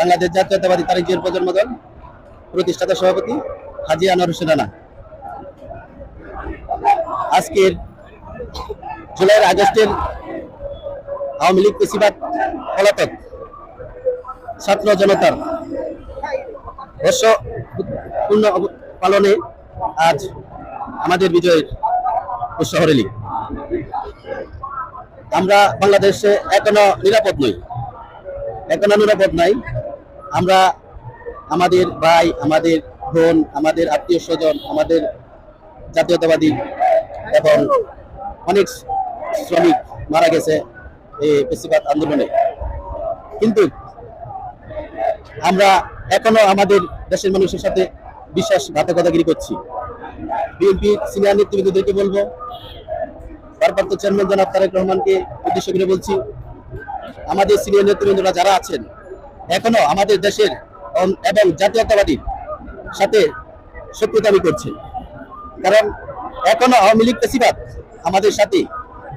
বাংলাদেশ জাতীয়তাবাদী তারিখের প্রজন্ম দল প্রতিষ্ঠাতা সভাপতি হাজি আনোয়ার হোসেন রানা। আজকের জুলাই আগস্টের আওয়ামী লীগ পেশিবাদ পলাতক ছাত্র জনতার বর্ষ পূর্ণ পালনে আজ আমাদের বিজয়ের শহরেলি আমরা বাংলাদেশে এখনও নিরাপদ নই। এখনও নিরাপদ নাই। আমরা আমাদের ভাই, আমাদের বোন, আমাদের আত্মীয় স্বজন আমাদের জাতীয়তাবাদী এবং অনেক শ্রমিক মারা গেছে এই পেশিবাদ আন্দোলনে। কিন্তু আমরা এখনও আমাদের দেশের মানুষের সাথে বিশ্বাসঘাতকতাগিরি করছি। বিএনপি সিনিয়র নেতৃবৃন্দদেরকে বলব, ভারপ্রাপ্ত চেয়ারম্যান জনাব তারেক রহমানকে উদ্দেশ্য করে বলছি, আমাদের সিনিয়র নেতৃবৃন্দরা যারা আছেন এখনও আমাদের দেশের এবং জাতীয়তাবাদীর সাথে শত্রুতামি করছে। কারণ এখনও আওয়ামী লীগ পেশিবাদ আমাদের সাথে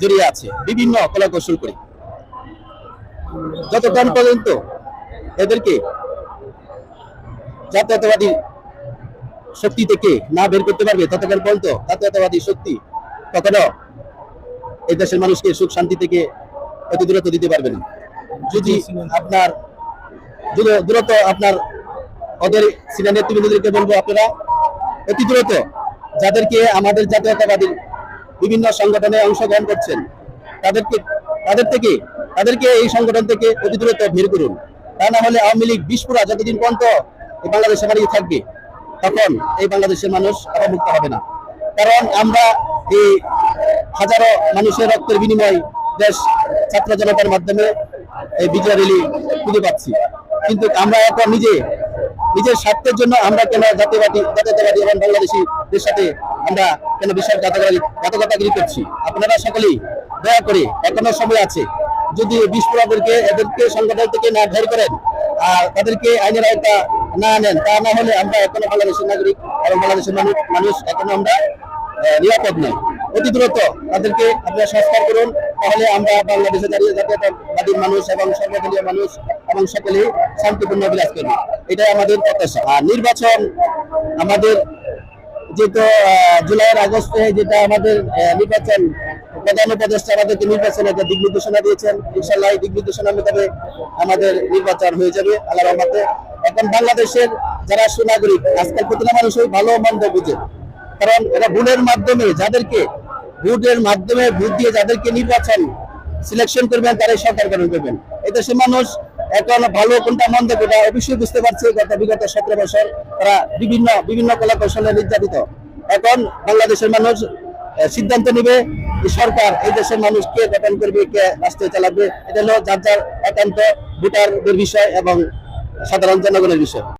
জড়িয়ে আছে, বিভিন্ন কলা কৌশল করে। যতক্ষণ পর্যন্ত এদেরকে জাতীয়তাবাদী শক্তি থেকে না বের করতে পারবে, ততক্ষণ পর্যন্ত জাতীয়তাবাদী শক্তি কখনো এই দেশের মানুষকে সুখ শান্তি থেকে অতি দূরত্ব দিতে পারবে না। যদি আপনার দূর- দূরত্ব আপনার ওদের সিনিয়র নেতৃবৃন্দদেরকে বলব আপনারা, অতি দ্রুত যাদেরকে আমাদের জাতীয়তাবাদী বিভিন্ন সংগঠনে অংশগ্রহণ করছেন, তাদেরকে, তাদের থেকে, তাদেরকে এই সংগঠন থেকে অতি দ্রুত বের করুন। তা না হলে আওয়ামী লীগ বিস্ফোরা যতদিন পর্যন্ত এই বাংলাদেশে বাড়িয়ে থাকবে, তখন এই বাংলাদেশের মানুষ অবমুক্ত হবে না। কারণ আমরা এই হাজারো মানুষের রক্তের বিনিময় দেশ ছাত্র জনতার মাধ্যমে এই বিজয় র্যালি খুঁজে পাচ্ছি। কিন্তু আমরা এখন নিজে, নিজের স্বার্থের জন্য আমরা কেন জাতীয়বাদী জাতীয়তাবাদী এবং বাংলাদেশিদের সাথে আমরা কেন বিশ্বাসঘাতকারী ঘাতকতাগিরি করছি? আপনারা সকলেই দয়া করে, এখনও সময় আছে, যদি বিস্ফোরকদেরকে, এদেরকে সংগঠন থেকে না বের করেন, আর তাদেরকে আইনের আওতা না আনেন তা না হলে আমরা এখনও বাংলাদেশের নাগরিক এবং বাংলাদেশের মানুষ মানুষ এখনও আমরা নিরাপদ নয় অতি দ্রুত তাদেরকে আপনারা সংস্কার করুন তাহলে আমরা বাংলাদেশে দাঁড়িয়ে জাতীয়তাবাদী মানুষ এবং সর্বদলীয় মানুষ এবং সকলে শান্তিপূর্ণ বিরাজ করবে। এটাই আমাদের প্রত্যাশা। আর নির্বাচন আমাদের যেহেতু জুলাইয়ের আগস্টে যেটা আমাদের নির্বাচন, প্রধান উপদেষ্টা আমাদেরকে নির্বাচনে একটা দিক নির্দেশনা দিয়েছেন। ইনশাল্লাহ এই দিক নির্দেশনা মোতাবেক আমাদের নির্বাচন হয়ে যাবে আল্লাহ রহমতে। এখন বাংলাদেশের যারা সুনাগরিক, আজকাল প্রতিটা মানুষই ভালো মন্দ বুঝে। কারণ এটা ভোটের মাধ্যমে যাদেরকে ভোটের মাধ্যমে ভোট দিয়ে যাদেরকে নির্বাচন সিলেকশন করবেন, তারাই সরকার গঠন করবেন। এই দেশের মানুষ এখন ভালো কোনটা মন্দ কোনটা অবশ্যই বুঝতে পারছে গত বিগত সতেরো বছর তারা বিভিন্ন বিভিন্ন কলা কৌশলে নির্যাতিত। এখন বাংলাদেশের মানুষ সিদ্ধান্ত নেবে সরকার এই দেশের মানুষকে গঠন করবে, কে রাষ্ট্র চালাবে, এটা হলো যার যার একান্ত ভোটারদের বিষয় এবং সাধারণ জনগণের বিষয়।